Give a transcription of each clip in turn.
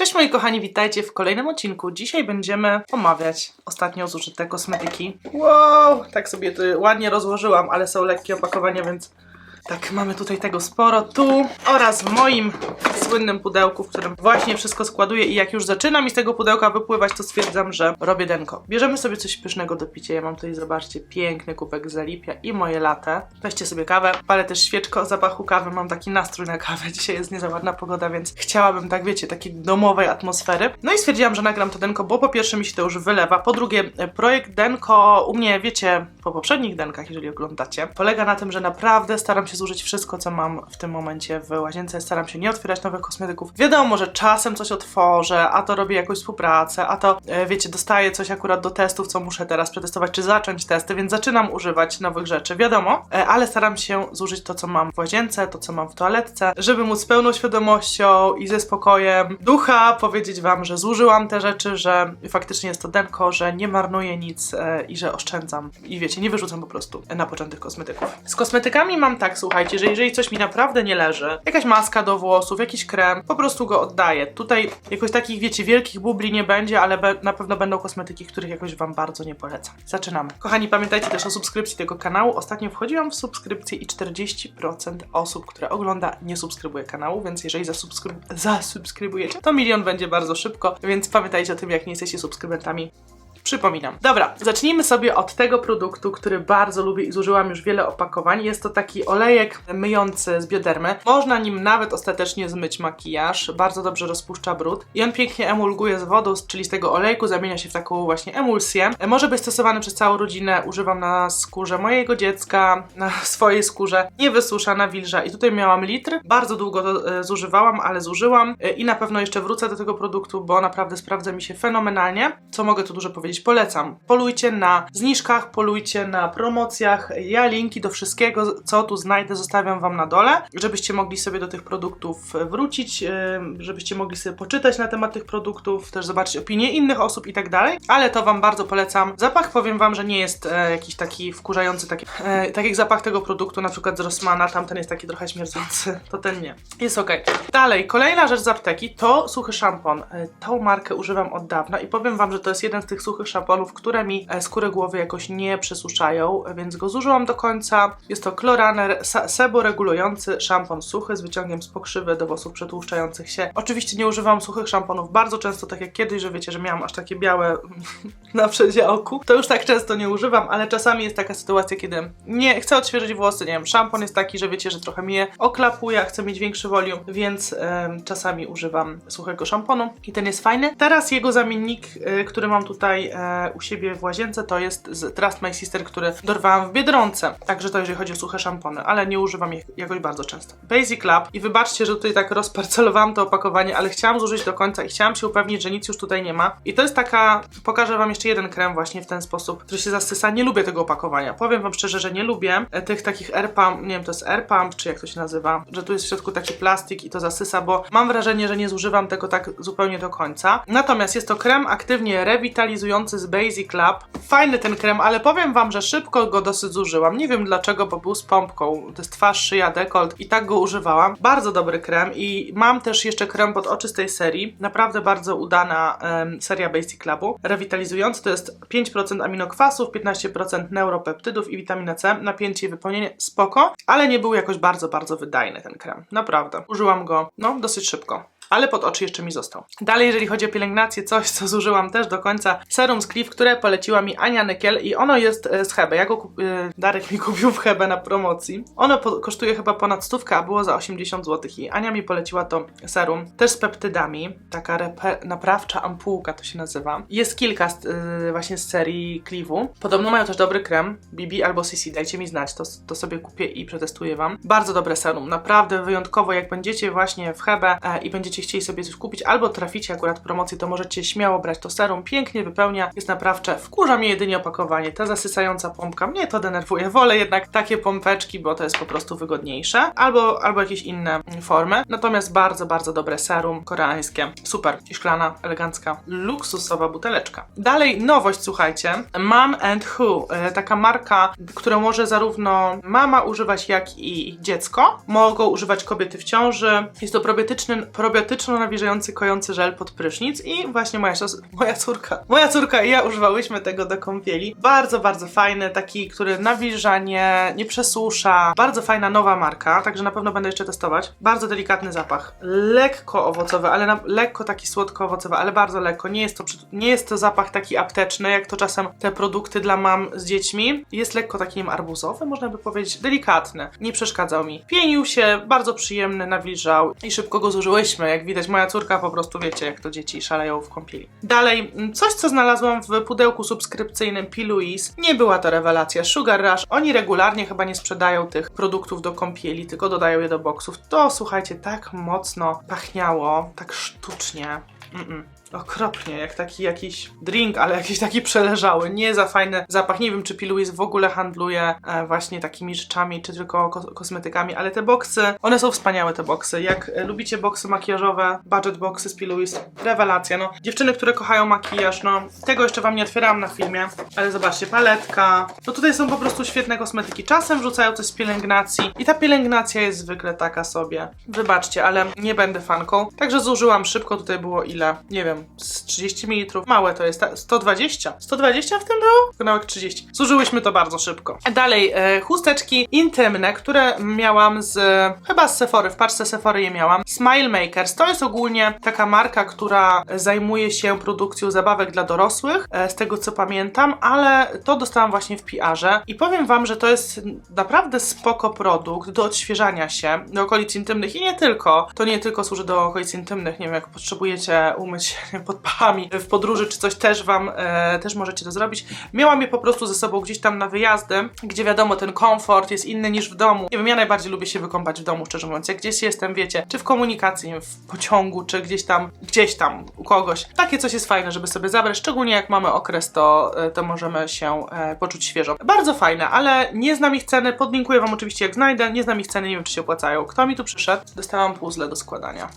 Cześć moi kochani, witajcie w kolejnym odcinku. Dzisiaj będziemy omawiać ostatnio zużyte kosmetyki. Wow, tak sobie to ładnie rozłożyłam, ale są lekkie opakowania, więc tak, mamy tutaj tego sporo. Tu oraz w moim słynnym pudełku, w którym właśnie wszystko składuję i jak już zaczyna mi z tego pudełka wypływać, to stwierdzam, że robię denko. Bierzemy sobie coś pysznego do picia. Ja mam tutaj, zobaczcie, piękny kubek zalipia i moje latte. Weźcie sobie kawę. Palę też świeczkę o zapachu kawy. Mam taki nastrój na kawę. Dzisiaj jest nie za ładna pogoda, więc chciałabym, tak wiecie, takiej domowej atmosfery. No i stwierdziłam, że nagram to denko, bo po pierwsze mi się to już wylewa. Po drugie, projekt denko u mnie, wiecie, po poprzednich denkach, jeżeli oglądacie, polega na tym, że naprawdę staram się zużyć wszystko, co mam w tym momencie w łazience. Staram się nie otwierać nowych kosmetyków. Wiadomo, że czasem coś otworzę, a to robię jakąś współpracę, a to, e, wiecie, dostaję coś akurat do testów, co muszę teraz przetestować, czy zacząć testy, więc zaczynam używać nowych rzeczy, wiadomo, e, ale staram się zużyć to, co mam w łazience, to, co mam w toaletce, żeby móc z pełną świadomością i ze spokojem ducha powiedzieć Wam, że zużyłam te rzeczy, że faktycznie jest to denko, że nie marnuję nic e, i że oszczędzam. I wiecie, nie wyrzucam po prostu na początek kosmetyków. Z kosmetykami mam tak, słuchajcie, że jeżeli coś mi naprawdę nie leży, jakaś maska do włosów, jakiś krem, po prostu go oddaję. Tutaj jakoś takich, wiecie, wielkich bubli nie będzie, ale be na pewno będą kosmetyki, których jakoś Wam bardzo nie polecam. Zaczynamy. Kochani, pamiętajcie też o subskrypcji tego kanału. Ostatnio wchodziłam w subskrypcję i 40% osób, które ogląda, nie subskrybuje kanału, więc jeżeli zasubskryb zasubskrybujecie, to milion będzie bardzo szybko, więc pamiętajcie o tym, jak nie jesteście subskrybentami. Przypominam. Dobra, zacznijmy sobie od tego produktu, który bardzo lubię i zużyłam już wiele opakowań. Jest to taki olejek myjący z biodermy. Można nim nawet ostatecznie zmyć makijaż. Bardzo dobrze rozpuszcza brud. I on pięknie emulguje z wodą, czyli z tego olejku zamienia się w taką właśnie emulsję. Może być stosowany przez całą rodzinę. Używam na skórze mojego dziecka, na swojej skórze. Nie wysusza, nawilża. I tutaj miałam litr. Bardzo długo to e, zużywałam, ale zużyłam. E, I na pewno jeszcze wrócę do tego produktu, bo naprawdę sprawdza mi się fenomenalnie. Co mogę tu dużo powiedzieć? Polecam. Polujcie na zniżkach, polujcie na promocjach. Ja linki do wszystkiego, co tu znajdę, zostawiam Wam na dole, żebyście mogli sobie do tych produktów wrócić, yy, żebyście mogli sobie poczytać na temat tych produktów, też zobaczyć opinie innych osób i tak dalej. Ale to Wam bardzo polecam. Zapach powiem Wam, że nie jest e, jakiś taki wkurzający, taki, e, tak jak zapach tego produktu, na przykład z Rossmana, tamten jest taki trochę śmierdzący, to ten nie. Jest ok. Dalej, kolejna rzecz z apteki to suchy szampon. E, tą markę używam od dawna i powiem Wam, że to jest jeden z tych suchych szamponów, które mi e, skórę głowy jakoś nie przesuszają, więc go zużyłam do końca. Jest to Cloraner seboregulujący szampon suchy z wyciągiem z pokrzywy do włosów przetłuszczających się. Oczywiście nie używam suchych szamponów bardzo często, tak jak kiedyś, że wiecie, że miałam aż takie białe na przedziałku. To już tak często nie używam, ale czasami jest taka sytuacja, kiedy nie chcę odświeżyć włosy, nie wiem, szampon jest taki, że wiecie, że trochę mnie oklapuje, chcę mieć większy volume, więc czasami używam suchego szamponu i ten jest fajny. Teraz jego zamiennik, y, który mam tutaj e, u siebie w łazience, to jest z Trust My Sister, który dorwałam w Biedronce. Także to jeżeli chodzi o suche szampony, ale nie używam ich jakoś bardzo często. Basic Lab i wybaczcie, że tutaj tak rozparcelowałam to opakowanie, ale chciałam zużyć do końca i chciałam się upewnić, że nic już tutaj nie ma. I to jest taka, pokażę Wam jeszcze jeden krem właśnie w ten sposób, który się zasysa. Nie lubię tego opakowania. Powiem Wam szczerze, że nie lubię e, tych takich air pump, nie wiem, to jest air pump, czy jak to się nazywa, że tu jest w środku taki plastik i to zasysa, bo mam wrażenie, że nie zużywam tego tak zupełnie do końca. Natomiast jest to krem aktywnie rewitalizujący z Basic Lab. Fajny ten krem, ale powiem Wam, że szybko go dosyć zużyłam. Nie wiem dlaczego, bo był z pompką. To jest twarz, szyja, dekolt i tak go używałam. Bardzo dobry krem i mam też jeszcze krem pod oczy z tej serii. Naprawdę bardzo udana seria Basic Labu. Rewitalizujący to jest 5% aminokwasów, 15% neuropeptydów i witamina C. Napięcie i wypełnienie spoko, ale nie był jakoś bardzo, bardzo wydajny ten krem. Naprawdę. Użyłam go, no, dosyć szybko ale pod oczy jeszcze mi został. Dalej, jeżeli chodzi o pielęgnację, coś, co zużyłam też do końca, serum z Cliff, które poleciła mi Ania Nykiel i ono jest e, z Hebe. Ja go kup- e, Darek mi kupił w Hebe na promocji. Ono kosztuje chyba ponad stówkę, a było za 80 zł i Ania mi poleciła to serum, też z peptydami, taka naprawcza ampułka to się nazywa. Jest kilka z, e, właśnie z serii Clivu. Podobno mają też dobry krem, BB albo CC, dajcie mi znać, to, to sobie kupię i przetestuję Wam. Bardzo dobre serum, naprawdę wyjątkowo, jak będziecie właśnie w Hebe e, i będziecie chcieli sobie coś kupić, albo traficie akurat w promocji, to możecie śmiało brać to serum, pięknie wypełnia, jest naprawcze, wkurza mnie jedynie opakowanie, ta zasysająca pompka, mnie to denerwuje, wolę jednak takie pompeczki, bo to jest po prostu wygodniejsze, albo, albo jakieś inne formy, natomiast bardzo, bardzo dobre serum koreańskie, super, szklana, elegancka, luksusowa buteleczka. Dalej nowość, słuchajcie, Mom and Who, e, taka marka, którą może zarówno mama używać, jak i dziecko, mogą używać kobiety w ciąży, jest to probiotyczny, probiotyczny antybiotyczno-nawilżający kojący żel pod prysznic i właśnie moja, moja córka, moja córka i ja używałyśmy tego do kąpieli. Bardzo, bardzo fajny, taki, który nawilża, nie, nie przesusza. Bardzo fajna nowa marka, także na pewno będę jeszcze testować. Bardzo delikatny zapach. Lekko owocowy, ale na, lekko taki słodko-owocowy, ale bardzo lekko. Nie jest, to, nie jest to zapach taki apteczny, jak to czasem te produkty dla mam z dziećmi. Jest lekko takim arbuzowy, można by powiedzieć, delikatny. Nie przeszkadzał mi. Pienił się, bardzo przyjemny, nawilżał i szybko go zużyłyśmy. Jak widać, moja córka po prostu wiecie, jak to dzieci szaleją w kąpieli. Dalej, mm, coś co znalazłam w pudełku subskrypcyjnym P. Louise. Nie była to rewelacja. Sugar Rush. Oni regularnie chyba nie sprzedają tych produktów do kąpieli, tylko dodają je do boksów. To słuchajcie, tak mocno pachniało, tak sztucznie. Mm-mm. Okropnie, jak taki jakiś drink, ale jakiś taki przeleżały. Nie za fajny zapach. Nie wiem, czy P. Louise w ogóle handluje e, właśnie takimi rzeczami, czy tylko ko- kosmetykami, ale te boksy, one są wspaniałe, te boksy. Jak e, lubicie boksy makijażowe, budget boxy z P. Louise, rewelacja, no. Dziewczyny, które kochają makijaż, no. Tego jeszcze wam nie otwierałam na filmie, ale zobaczcie, paletka. No tutaj są po prostu świetne kosmetyki. Czasem wrzucają coś z pielęgnacji i ta pielęgnacja jest zwykle taka sobie. Wybaczcie, ale nie będę fanką. Także zużyłam szybko, tutaj było ile? Nie wiem, z 30 ml. Małe to jest, ta- 120. 120 w tym było? Kanałek 30. Zużyłyśmy to bardzo szybko. Dalej, e, chusteczki intymne, które miałam z, chyba z Sephory, w paczce Sephory je miałam. Smile Makers, to jest ogólnie taka marka, która zajmuje się produkcją zabawek dla dorosłych, e, z tego co pamiętam, ale to dostałam właśnie w PR-ze i powiem wam, że to jest naprawdę spoko produkt do odświeżania się, do okolic intymnych i nie tylko. To nie tylko służy do okolic intymnych, nie wiem, jak potrzebujecie umyć pod pachami w podróży czy coś, też wam, e, też możecie to zrobić. Miałam je po prostu ze sobą gdzieś tam na wyjazdy, gdzie wiadomo, ten komfort jest inny niż w domu. Nie wiem, ja najbardziej lubię się wykąpać w domu, szczerze mówiąc. Jak gdzieś jestem, wiecie, czy w komunikacji, w pociągu, czy gdzieś tam, gdzieś tam u kogoś. Takie coś jest fajne, żeby sobie zabrać, szczególnie jak mamy okres, to, e, to możemy się e, poczuć świeżo. Bardzo fajne, ale nie znam ich ceny, podlinkuję wam oczywiście jak znajdę, nie znam ich ceny, nie wiem czy się opłacają. Kto mi tu przyszedł? Dostałam puzzle do składania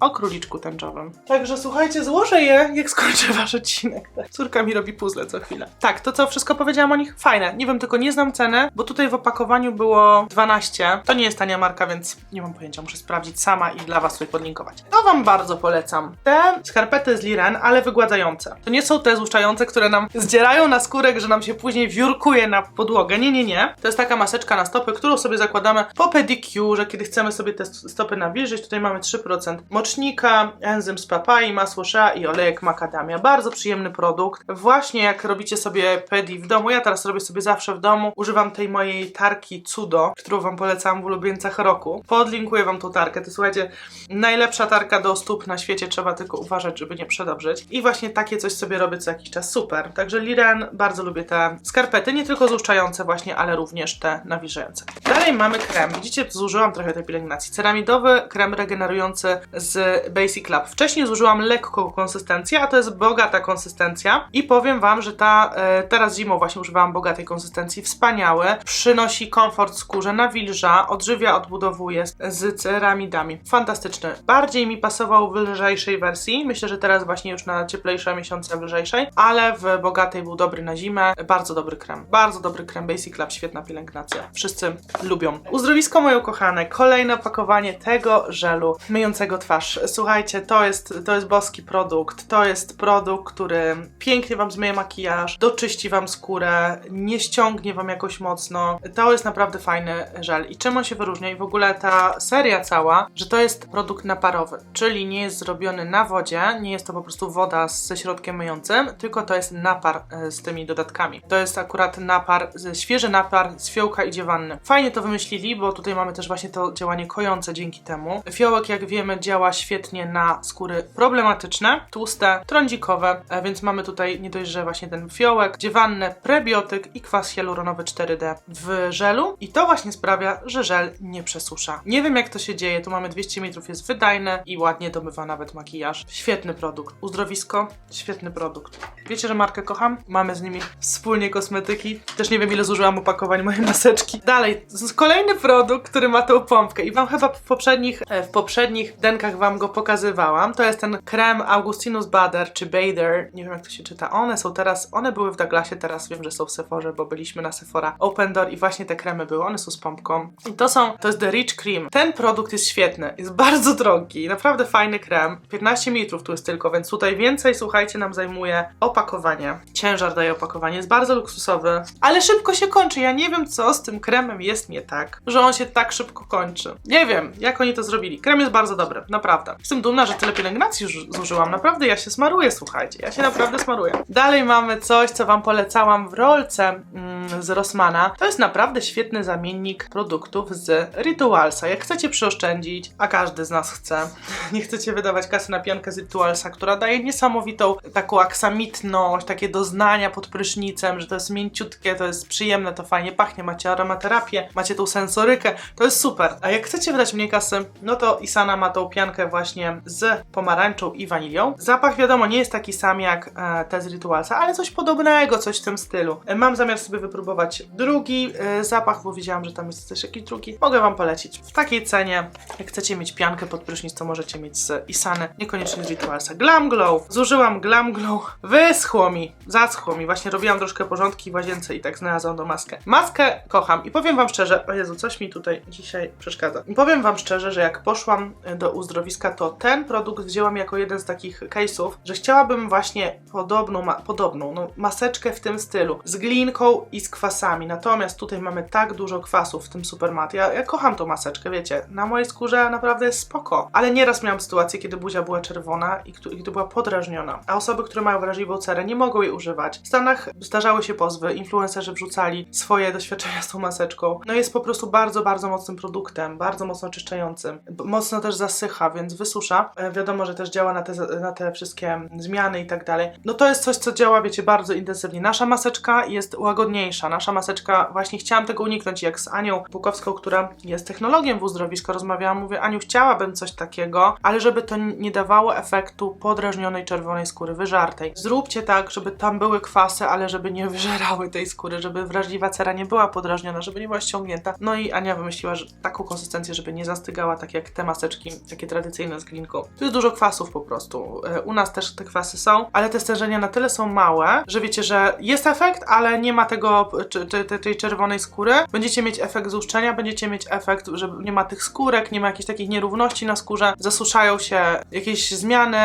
o króliczku tęczowym. Także słuchajcie, złożę je, jak skończę wasz odcinek. Córka mi robi puzzle co chwilę. Tak, to co, wszystko powiedziałam o nich? Fajne. Nie wiem, tylko nie znam ceny, bo tutaj w opakowaniu było 12. To nie jest tania marka, więc nie mam pojęcia, muszę sprawdzić sama i dla was tutaj podlinkować. To wam bardzo polecam. Te skarpety z Liren, ale wygładzające. To nie są te złuszczające, które nam zdzierają na skórek, że nam się później wiórkuje na podłogę. Nie, nie, nie. To jest taka maseczka na stopy, którą sobie zakładamy po pedicure, kiedy chcemy sobie te stopy nawilżyć. Tutaj mamy 3% mocznika, enzym z papai, masło i olejek makadamia. Bardzo przyjemny produkt. Właśnie jak robicie sobie pedi w domu, ja teraz robię sobie zawsze w domu, używam tej mojej tarki Cudo, którą wam polecam w ulubieńcach roku. Podlinkuję wam tą tarkę. To słuchajcie, najlepsza tarka do stóp na świecie, trzeba tylko uważać, żeby nie przedobrzyć. I właśnie takie coś sobie robię co jakiś czas. Super. Także Liren, bardzo lubię te skarpety, nie tylko złuszczające właśnie, ale również te nawilżające. Dalej mamy krem. Widzicie, zużyłam trochę tej pielęgnacji. Ceramidowy krem regenerujący z Basic Lab. Wcześniej zużyłam lekką konsystencję, a to jest bogata konsystencja i powiem wam, że ta e, teraz zimą właśnie używałam bogatej konsystencji. Wspaniały. Przynosi komfort skórze, nawilża, odżywia, odbudowuje z- ceramidami. Fantastyczny. Bardziej mi pasował w lżejszej wersji. Myślę, że teraz właśnie już na cieplejsze miesiące w lżejszej, ale w bogatej był dobry na zimę. Bardzo dobry krem. Bardzo dobry krem Basic Lab, świetna pielęgnacja. Wszyscy lubią. Uzdrowisko moje ukochane. Kolejne opakowanie tego żelu myjącego twarz. Słuchajcie, to jest, to jest boski produkt. To jest produkt, który pięknie wam zmyje makijaż, doczyści wam skórę, nie ściągnie wam jakoś mocno. To jest naprawdę fajny żel. I czym on się wyróżnia? I w ogóle ta seria cała, że to jest produkt naparowy, czyli nie jest zrobiony na wodzie, nie jest to po prostu woda ze środkiem myjącym, tylko to jest napar e, z tymi dodatkami. To jest akurat napar, z- świeży napar z fiołka i dziewanny. Fajnie to wymyślili, bo tutaj mamy też właśnie to działanie kojące dzięki temu. Fiołek, jak wiemy, działa świetnie na skóry problematyczne, tłuste, trądzikowe, e, więc mamy tutaj nie dość, że właśnie ten fiołek, dziewannę, prebiotyk i kwas hialuronowy 4D w żelu i to właśnie sprawia, że żel nie przesusza. Nie wiem jak to się dzieje, tu mamy 200 ml, jest wydajne i ładnie domywa nawet makijaż. Świetny produkt. Uzdrowisko, świetny produkt. Wiecie, że markę kocham? Mamy z nimi wspólnie kosmetyki. Też nie wiem ile zużyłam opakowań mojej maseczki. Dalej, kolejny produkt, który ma tą pompkę i wam chyba w poprzednich, e, w poprzednich denkach wam go pokazywałam. To jest ten krem Augustinus Bader czy Bader, nie wiem jak to się czyta. One są teraz, one były w Douglasie, teraz wiem, że są w Sephorze, bo byliśmy na Sephora Open Door i właśnie te kremy były, one są z pompką. I to są, to jest The Rich Cream. Ten produkt jest świetny, jest bardzo drogi, naprawdę fajny krem. 15 ml tu jest tylko, więc tutaj więcej, słuchajcie, nam zajmuje opakowanie. Ciężar daje opakowanie, jest bardzo luksusowy, ale szybko się kończy. Ja nie wiem, co z tym kremem jest nie tak, że on się tak szybko kończy. Nie wiem, jak oni to zrobili. Krem jest bardzo dobry, naprawdę. Jestem dumna, że tyle pielęgnacji już zużyłam. Naprawdę ja się smaruję, słuchajcie. Ja się naprawdę smaruję. Dalej mamy coś, co Wam polecałam w rolce mm, z Rossmana. To jest naprawdę świetny zamiennik produktów z Ritualsa. Jak chcecie przyoszczędzić, a każdy z nas chce, nie chcecie wydawać kasy na piankę z Ritualsa, która daje niesamowitą taką aksamitność, takie doznania pod prysznicem, że to jest mięciutkie, to jest przyjemne, to fajnie pachnie, macie aromaterapię, macie tą sensorykę, to jest super. A jak chcecie wydać mniej kasy, no to Isana ma tą piankę właśnie z pomarańczą i wanilią. Zapach wiadomo nie jest taki sam jak e, te z Ritualsa, ale coś podobnego, coś w tym stylu. E, mam zamiar sobie wypróbować drugi e, zapach, bo widziałam, że tam jest też jakiś drugi. Mogę wam polecić. W takiej cenie, jak chcecie mieć piankę pod prysznic, to możecie mieć z Isany, niekoniecznie z Ritualsa. Glam Glow. Zużyłam Glam Glow. Wyschło mi. Zaschło mi. Właśnie robiłam troszkę porządki w łazience i tak znalazłam tą maskę. Maskę kocham i powiem wam szczerze, o Jezu, coś mi tutaj dzisiaj przeszkadza. I powiem wam szczerze, że jak poszłam do to ten produkt wzięłam jako jeden z takich case'ów, że chciałabym właśnie podobną, ma podobną no, maseczkę w tym stylu, z glinką i z kwasami. Natomiast tutaj mamy tak dużo kwasów w tym supermat. Ja, ja kocham tą maseczkę, wiecie, na mojej skórze naprawdę jest spoko. Ale nieraz miałam sytuację, kiedy buzia była czerwona i kiedy była podrażniona. A osoby, które mają wrażliwą cerę, nie mogą jej używać. W Stanach zdarzały się pozwy, influencerzy wrzucali swoje doświadczenia z tą maseczką. No jest po prostu bardzo, bardzo mocnym produktem, bardzo mocno oczyszczającym. B- Mocno też zasycha, więc wysusza. E, wiadomo, że też działa na te, na te wszystkie zmiany i tak dalej. No to jest coś, co działa, wiecie, bardzo intensywnie. Nasza maseczka jest łagodniejsza. Nasza maseczka, właśnie chciałam tego uniknąć, jak z Anią Bukowską, która jest technologiem w uzdrowisku, rozmawiałam, mówię, Aniu, chciałabym coś takiego, ale żeby to nie dawało efektu podrażnionej czerwonej skóry, wyżartej. Zróbcie tak, żeby tam były kwasy, ale żeby nie wyżerały tej skóry, żeby wrażliwa cera nie była podrażniona, żeby nie była ściągnięta. No i Ania wymyśliła, że taką konsystencję, żeby nie zastygała, tak jak te maseczki, takie tradycyjne z glinką. Tu jest dużo kwasów po prostu. E, U nas też te kwasy są, ale te stężenia na tyle są małe, że wiecie, że jest efekt, ale nie ma tego, tej- czerwonej skóry. Będziecie mieć efekt złuszczenia, będziecie mieć efekt, że nie ma tych skórek, nie ma jakichś takich nierówności na skórze, zasuszają się jakieś zmiany,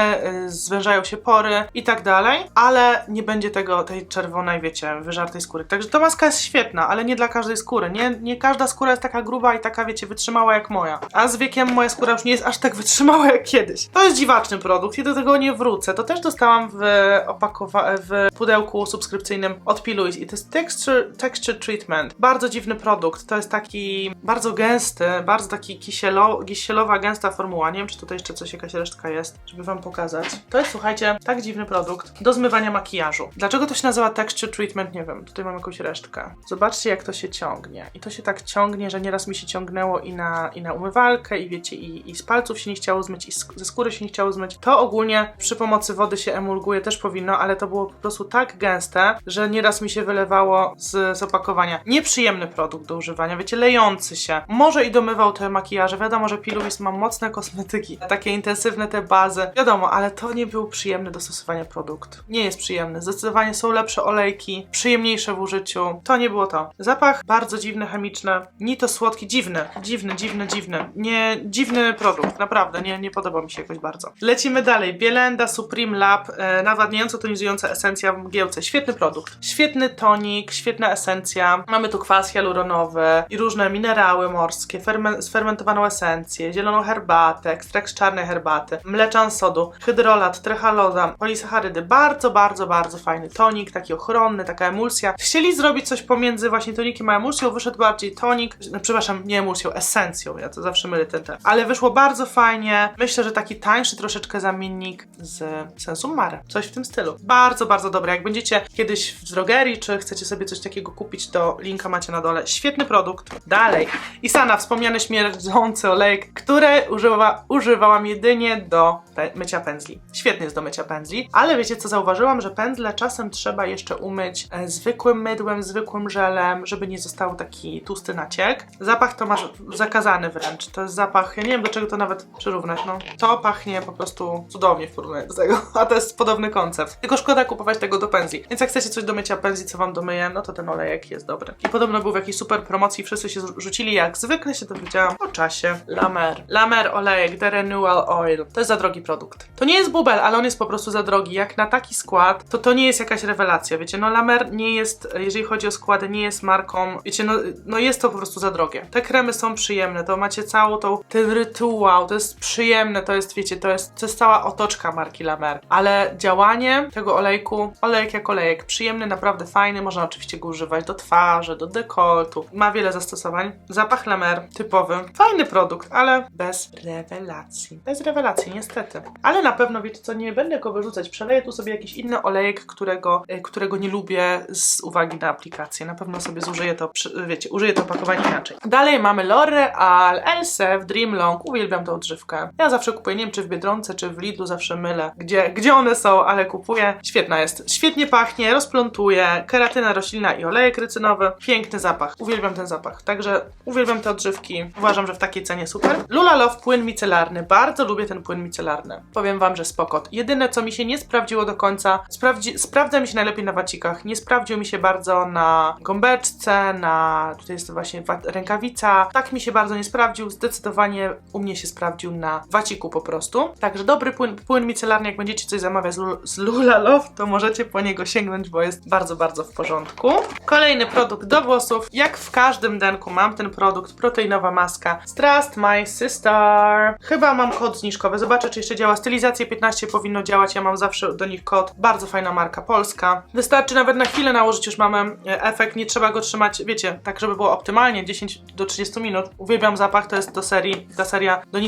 y, zwężają się pory i tak dalej, ale nie będzie tego, tej czerwonej, wiecie, wyżartej skóry. Także ta maska jest świetna, ale nie dla każdej skóry. Nie, nie każda skóra jest taka gruba i taka, wiecie, wytrzymała jak moja. A z wiekiem moja skóra już nie jest aż tak wytrzymała jak kiedyś. To jest dziwaczny produkt i do tego nie wrócę. To też dostałam w, opakowa- w pudełku subskrypcyjnym od Piluis i to jest texture, texture Treatment. Bardzo dziwny produkt. To jest taki bardzo gęsty, bardzo taki kisielo, kisielowa, gęsta formuła. Nie wiem, czy tutaj jeszcze coś, jakaś resztka jest, żeby wam pokazać. To jest, słuchajcie, tak dziwny produkt do zmywania makijażu. Dlaczego to się nazywa Texture Treatment? Nie wiem. Tutaj mam jakąś resztkę. Zobaczcie, jak to się ciągnie. I to się tak ciągnie, że nieraz mi się ciągnęło i na, i na umywalkę, i wiecie, i, i z palców się nie chciało zmyć, i ze skóry się nie chciało zmyć. To ogólnie przy pomocy wody się emulguje, też powinno, ale to było po prostu tak gęste, że nieraz mi się wylewało z, z opakowania. Nieprzyjemny produkt do używania, wiecie, lejący się. Może i domywał te makijaże. Wiadomo, że Piluis ma mocne kosmetyki, takie intensywne te bazy. Wiadomo, ale to nie był przyjemny do stosowania produkt. Nie jest przyjemny. Zdecydowanie są lepsze olejki, przyjemniejsze w użyciu. To nie było to. Zapach bardzo dziwny, chemiczny. Ni to słodki, dziwny. Dziwny, dziwny, dziwny. Nie, dziwny produkt. Naprawdę, nie, nie podoba mi się jakoś bardzo. Lecimy dalej. Bielenda Supreme Lab, e, nawadniająco tonizująca esencja w mgiełce. Świetny produkt. Świetny tonik, świetna esencja. Mamy tu kwas hialuronowy i różne minerały morskie, fermen sfermentowaną esencję, zieloną herbatę, ekstrakt z czarnej herbaty, mleczan sodu, hydrolat, trehaloza, polisacharydy. Bardzo, bardzo, bardzo fajny tonik, taki ochronny, taka emulsja. Chcieli zrobić coś pomiędzy właśnie tonikiem a emulsją, wyszedł bardziej tonik, no, przepraszam, nie emulsją, esencją, ja to zawsze mylę ten. Ale wyszło bardzo fajnie. Myślę, że taki tańszy troszeczkę zamiennik z Sensum Mare. Coś w tym stylu. Bardzo, bardzo dobre. Jak będziecie kiedyś w drogerii, czy chcecie sobie coś takiego kupić, to linka macie na dole. Świetny produkt. Dalej. Isana, wspomniany śmierdzący olejek, który używa, używałam jedynie do pe- mycia pędzli. Świetny jest do mycia pędzli, ale wiecie co zauważyłam, że pędzle czasem trzeba jeszcze umyć e, zwykłym mydłem, zwykłym żelem, żeby nie został taki tłusty naciek. Zapach to masz zakazany wręcz. To jest zapach, ja nie wiem do czego to nawet przyrównać, no. To pachnie po prostu cudownie w porównaniu do tego, a to jest podobny koncept. Tylko szkoda kupować tego do pędzli. Więc jak chcecie coś do mycia pędzli, co wam domyję, no to ten olejek jest dobry. I podobno był w jakiejś super promocji, wszyscy się rzucili jak zwykle się dowiedziałam o czasie. Lamer. Lamer olejek, The Renewal Oil. To jest za drogi produkt. To nie jest bubel, ale on jest po prostu za drogi. Jak na taki skład, to to nie jest jakaś rewelacja, wiecie, no Lamer nie jest, jeżeli chodzi o składy, nie jest marką, wiecie, no, no jest to po prostu za drogie. Te kremy są przyjemne, to macie całą tą, ten rytuał, to jest przyjemne, to jest, wiecie, to jest, to jest cała otoczka marki La Mer. Ale działanie tego olejku, olejek jak olejek, przyjemny, naprawdę fajny, można oczywiście go używać do twarzy, do dekoltu, ma wiele zastosowań. Zapach La Mer, typowy, fajny produkt, ale bez rewelacji. Bez rewelacji, niestety. Ale na pewno, wiecie co, nie będę go wyrzucać, przeleję tu sobie jakiś inny olejek, którego, e, którego nie lubię z uwagi na aplikację. Na pewno sobie zużyję to, wiecie, użyję to opakowanie inaczej. Dalej mamy L'Oreal Elsef Dream Long. Uwielbiam tą odżywkę. Ja zawsze kupuję, nie wiem czy w Biedronce, czy w Lidlu, zawsze mylę, gdzie, gdzie one są, ale kupuję. Świetna jest. Świetnie pachnie, rozplątuje, keratyna roślina i olejek rycynowy. Piękny zapach. Uwielbiam ten zapach. Także uwielbiam te odżywki. Uważam, że w takiej cenie super. Lula Love płyn micelarny. Bardzo lubię ten płyn micelarny. Powiem wam, że spoko. Jedyne, co mi się nie sprawdziło do końca, sprawdzi, sprawdza mi się najlepiej na wacikach. Nie sprawdził mi się bardzo na gąbeczce, na tutaj jest właśnie rękawica. Tak mi się bardzo nie sprawdził. Zdecydowanie u mnie się sprawdził na waciku po prostu. Także dobry płyn, płyn micelarny, jak będziecie coś zamawiać z, z Lula Love, to możecie po niego sięgnąć, bo jest bardzo, bardzo w porządku. Kolejny produkt do włosów. Jak w każdym denku mam ten produkt, proteinowa maska z Trust My Sister. Chyba mam kod zniżkowy. Zobaczę, czy jeszcze działa. Stylizacje 15 powinno działać. Ja mam zawsze do nich kod. Bardzo fajna marka polska. Wystarczy nawet na chwilę nałożyć, już mamy e, efekt. Nie trzeba go trzymać, wiecie, tak żeby było optymalnie 10 do 30 minut. Uwielbiam zapach. To jest do serii, ta seria do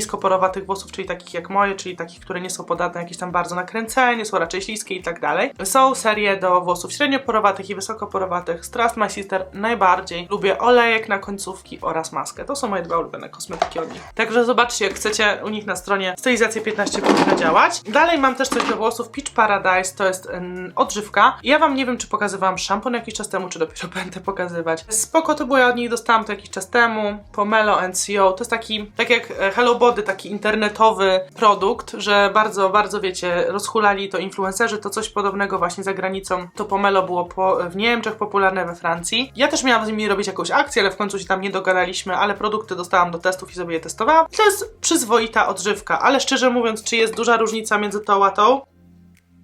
włosów, czyli takich jak moje, czyli takich, które nie są podatne jakieś tam bardzo nakręcenie, są raczej śliskie i tak dalej. Są serie do włosów średnioporowatych i wysokoporowatych. Z Trust My Sister najbardziej lubię olejek na końcówki oraz maskę. To są moje dwa ulubione kosmetyki od nich. Także zobaczcie, jak chcecie u nich na stronie stylizację 15 powinna działać. Dalej mam też coś do włosów. Peach Paradise to jest ym, odżywka. Ja wam nie wiem, czy pokazywałam szampon jakiś czas temu, czy dopiero będę pokazywać. Spoko to było, ja od nich dostałam to jakiś czas temu. Pomelo NCO. To jest taki, tak jak e, Hello Body, taki internetowy produkt, że bardzo, bardzo wiecie, rozhulali to influencerzy, to coś podobnego właśnie za granicą. To Pomelo było po, w Niemczech popularne, we Francji. Ja też miałam z nimi robić jakąś akcję, ale w końcu się tam nie dogadaliśmy, ale produkty dostałam do testów i sobie je testowałam. To jest przyzwoita odżywka, ale szczerze mówiąc, czy jest duża różnica między tą a tą?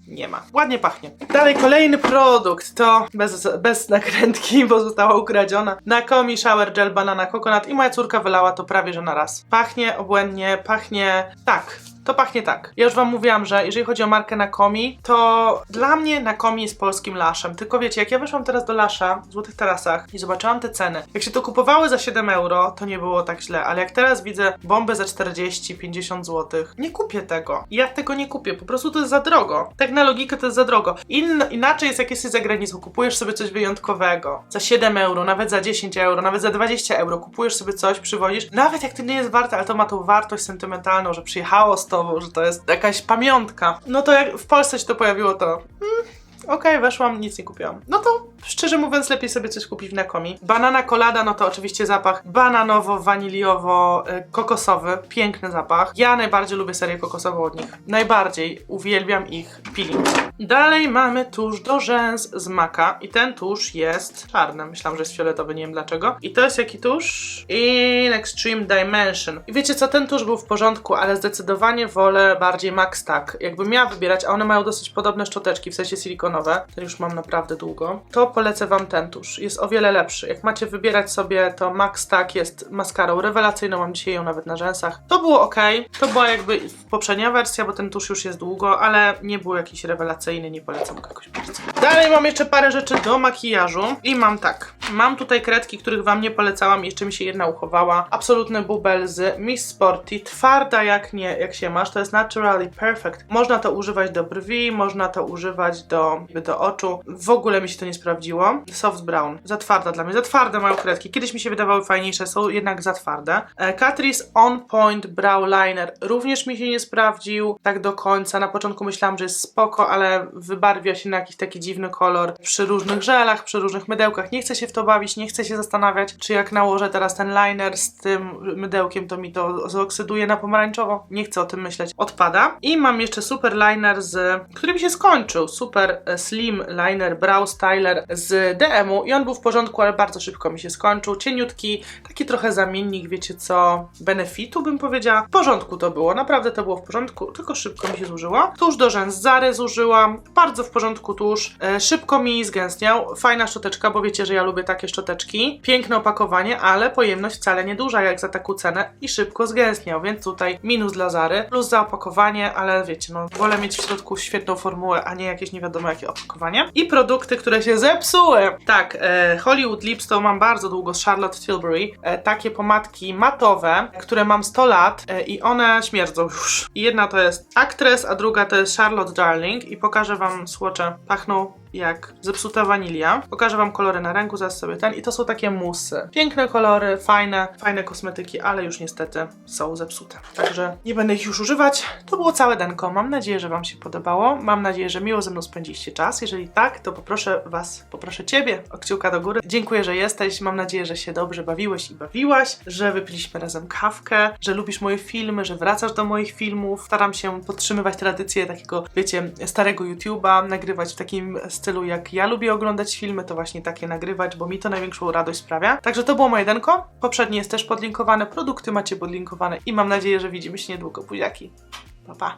Nie ma. Ładnie pachnie. Dalej kolejny produkt to bez, bez nakrętki, bo została ukradziona. Nakomi Shower Gel Banana Coconut i moja córka wylała to prawie że na raz. Pachnie obłędnie, pachnie tak to pachnie tak. Ja już Wam mówiłam, że jeżeli chodzi o markę Nakomi, to dla mnie Nakomi jest polskim laszem. Tylko wiecie, jak ja weszłam teraz do lasza w Złotych Tarasach i zobaczyłam te ceny. Jak się to kupowały za 7 euro, to nie było tak źle, ale jak teraz widzę bombę za 40-50 zł, nie kupię tego. Ja tego nie kupię, po prostu to jest za drogo. Tak na logikę to jest za drogo. In, inaczej jest jak jesteś za granicą, kupujesz sobie coś wyjątkowego. Za 7 euro, nawet za 10 euro, nawet za 20 euro kupujesz sobie coś, przywozisz. Nawet jak to nie jest warte, ale to ma tą wartość sentymentalną, że przyjechało 100 podstawą, że to jest jakaś pamiątka. No to jak w Polsce się to pojawiło, to... Hmm okej, weszłam, nic nie kupiłam. No to szczerze mówiąc, lepiej sobie coś kupić w Nakomi. Banana colada, no to oczywiście zapach bananowo-waniliowo-kokosowy. Piękny zapach. Ja najbardziej lubię serię kokosową od nich. Najbardziej uwielbiam ich peeling. Dalej mamy tusz do rzęs z Maka i ten tusz jest czarny. Myślałam, że jest fioletowy, nie wiem dlaczego. I to jest jaki tusz? In Extreme Dimension. I wiecie co, ten tusz był w porządku, ale zdecydowanie wolę bardziej Max Tak. Jakbym miała wybierać, a one mają dosyć podobne szczoteczki, w sensie silikonowe, to już mam naprawdę długo, to polecę wam ten tusz. Jest o wiele lepszy. Jak macie wybierać sobie, to Max Tak jest maskarą rewelacyjną, mam dzisiaj ją nawet na rzęsach. To było ok, to była jakby poprzednia wersja, bo ten tusz już jest długo, ale nie był jakiś rewelacyjny, nie polecam go jakoś bardzo. Dalej mam jeszcze parę rzeczy do makijażu i mam tak. Mam tutaj kredki, których wam nie polecałam, jeszcze mi się jedna uchowała. Absolutny bubel z Miss Sporty, twarda jak nie, jak się masz, to jest Naturally Perfect. Można to używać do brwi, można to używać do, do oczu. W ogóle mi się to nie sprawdziło. Soft brown, za twarda dla mnie, za twarde mają kredki. Kiedyś mi się wydawały fajniejsze, są jednak za twarde. E, Catrice On Point Brow Liner również mi się nie sprawdził tak do końca. Na początku myślałam, że jest spoko, ale wybarwia się na jakiś taki dziwny dziwny kolor przy różnych żelach, przy różnych mydełkach. Nie chcę się w to bawić, nie chcę się zastanawiać, czy jak nałożę teraz ten liner z tym mydełkiem, to mi to zoksyduje na pomarańczowo. Nie chcę o tym myśleć. Odpada. I mam jeszcze super liner z, który mi się skończył. Super e, slim liner Brow Styler z DM-u i on był w porządku, ale bardzo szybko mi się skończył. Cieniutki, taki trochę zamiennik, wiecie co, benefitu bym powiedziała. W porządku to było, naprawdę to było w porządku, tylko szybko mi się zużyło. Tuż do rzęs Zary zużyłam, bardzo w porządku tuż, e, szybko mi zgęstniał. Fajna szczoteczka, bo wiecie, że ja lubię takie szczoteczki. Piękne opakowanie, ale pojemność wcale nieduża jak za taką cenę i szybko zgęstniał, więc tutaj minus dla Zary, plus za opakowanie, ale wiecie, no wolę mieć w środku świetną formułę, a nie jakieś nie wiadomo jakie opakowanie. I produkty, które się zepsuły. Tak, e, Hollywood Lips to mam bardzo długo z Charlotte Tilbury. E, takie pomadki matowe, które mam 100 lat e, i one śmierdzą już. I jedna to jest Actress, a druga to jest Charlotte Darling i pokażę wam słocze. Pachną jak zepsuta wanilia. Pokażę wam kolory na ręku, zaraz sobie ten. I to są takie musy. Piękne kolory, fajne, fajne kosmetyki, ale już niestety są zepsute. Także nie będę ich już używać. To było całe denko. Mam nadzieję, że wam się podobało. Mam nadzieję, że miło ze mną spędziliście czas. Jeżeli tak, to poproszę was, poproszę ciebie o kciuka do góry. Dziękuję, że jesteś. Mam nadzieję, że się dobrze bawiłeś i bawiłaś, że wypiliśmy razem kawkę, że lubisz moje filmy, że wracasz do moich filmów. Staram się podtrzymywać tradycję takiego, wiecie, starego YouTube'a, nagrywać w takim stylu, jak ja lubię oglądać filmy, to właśnie takie nagrywać, bo mi to największą radość sprawia. Także to było moje denko. Poprzednie jest też podlinkowane, produkty macie podlinkowane i mam nadzieję, że widzimy się niedługo. Buziaki. Pa, pa.